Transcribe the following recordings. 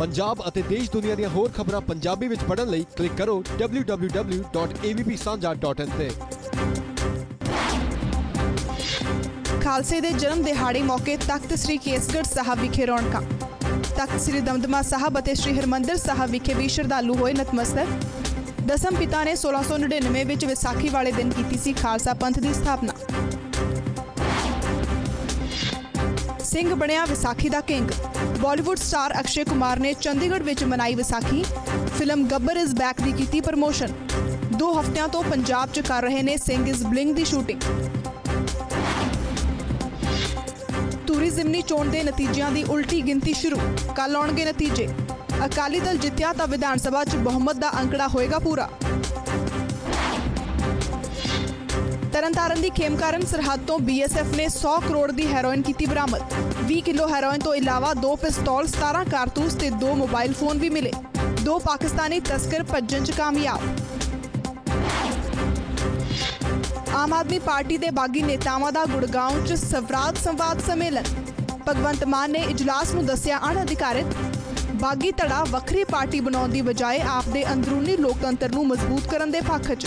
ਪੰਜਾਬ ਅਤੇ ਦੇਸ਼ ਦੁਨੀਆ ਦੀਆਂ ਹੋਰ ਖਬਰਾਂ ਪੰਜਾਬੀ ਵਿੱਚ ਪੜ੍ਹਨ ਲਈ ਕਲਿੱਕ ਕਰੋ www.avpsanja.in ਤੇ। ਖਾਲਸੇ ਦੇ ਜਨਮ ਦਿਹਾੜੇ ਮੌਕੇ ਤਖਤ ਸ੍ਰੀ ਕੇਸਗੜ੍ਹ ਸਾਹਿਬ ਵਿਖੇ ਰੌਣਕਾਂ। ਤਖਤ ਸ੍ਰੀ ਦਮਦਮਾ ਸਾਹਿਬ ਅਤੇ ਸ੍ਰੀ ਹਰਮੰਦਰ ਸਾਹਿਬ ਵਿਖੇ ਵੀ ਸ਼ਰਧਾਲੂ ਹੋਏ ਨਤਮਸਤਕ। ਦਸਮ ਪਿਤਾ ਨੇ 1699 ਵਿੱਚ ਵਿਸਾਖੀ ਵਾਲੇ ਦਿਨ ਕੀਤੀ ਸੀ ਖਾਲਸਾ ਪੰਥ ਦੀ ਸਥਾਪਨਾ। ਸਿੰਘ ਬਣਿਆ ਵਿਸਾਖੀ ਦਾ ਕਿੰਗ ਬਾਲੀਵੁੱਡ ਸਟਾਰ ਅਕਸ਼ੇ ਕੁਮਾਰ ਨੇ ਚੰਡੀਗੜ੍ਹ ਵਿੱਚ ਮਨਾਈ Vaisakhi. Film Gabbar is back ਦੀ ਕੀਤੀ ਪ੍ਰਮੋਸ਼ਨ। ਦੋ ਹਫ਼ਤਿਆਂ ਤੋਂ ਪੰਜਾਬ 'ਚ ਕਰ ਰਹੇ ਨੇ ਸਿੰਘ ਇਜ਼ ਬਲਿੰਗ ਦੀ ਸ਼ੂਟਿੰਗ। ਧੂਰੀ ਜ਼ਿਮਨੀ ਚੋਣ ਦੇ ਨਤੀਜਿਆਂ ਦੀ ਉਲਟੀ ਗਿਣਤੀ ਸ਼ੁਰੂ। ਕੱਲ ਆਉਣਗੇ ਨਤੀਜੇ। ਅਕਾਲੀ ਦਲ ਜਿੱਤਿਆ ਤਾਂ ਵਿਧਾਨ ਸਭਾ 'ਚ ਬਹੁਮਤ ਦਾ ਅੰਕੜਾ ਹੋਏਗਾ ਪੂਰਾ। ਤਰਨਤਾਰਨ ਦੀ ਖੇਮਕਾਰਨ ਸਰਹੱਦ ਤੋਂ ਬੀਐਸਐਫ ਨੇ 100 ਕਰੋੜ ਦੀ ਹੈਰੋਇਨ ਕੀਤੀ ਬਰਾਮਦ। 20 ਕਿਲੋ ਹੈਰੋਇਨ ਤੋਂ ਇਲਾਵਾ ਦੋ ਪਿਸਤੌਲ 17 ਕਾਰਤੂਸ ਤੇ ਦੋ ਮੋਬਾਈਲ ਫੋਨ ਵੀ ਮਿਲੇ। ਦੋ ਪਾਕਿਸਤਾਨੀ ਤਸਕਰ ਭੱਜਣ 'ਚ ਕਾਮਯਾਬ। ਆਮ ਆਦਮੀ ਪਾਰਟੀ ਦੇ ਬਾਗੀ ਨੇਤਾਵਾਂ ਦਾ ਗੁੜਗਾਉਂ 'ਚ ਸਵਰਾਜ ਸੰਵਾਦ ਸੰਮੇਲਨ। ਭਗਵੰਤ ਮਾਨ ਨੇ ਇਜਲਾਸ ਨੂੰ ਦੱਸਿਆ ਅਣਅਧਿਕਾਰਿਤ। ਬਾਗੀ ਧੜਾ ਵੱਖਰੀ ਪਾਰਟੀ ਬਣਾਉਣ ਦੀ ਬਜਾਏ ਆਪ ਦੇ ਅੰਦਰੂਨੀ ਲੋਕਤੰਤਰ ਨੂੰ ਮਜ਼ਬੂਤ ਕਰਨ ਦੇ ਪੱਖ 'ਚ।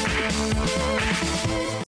Thank you.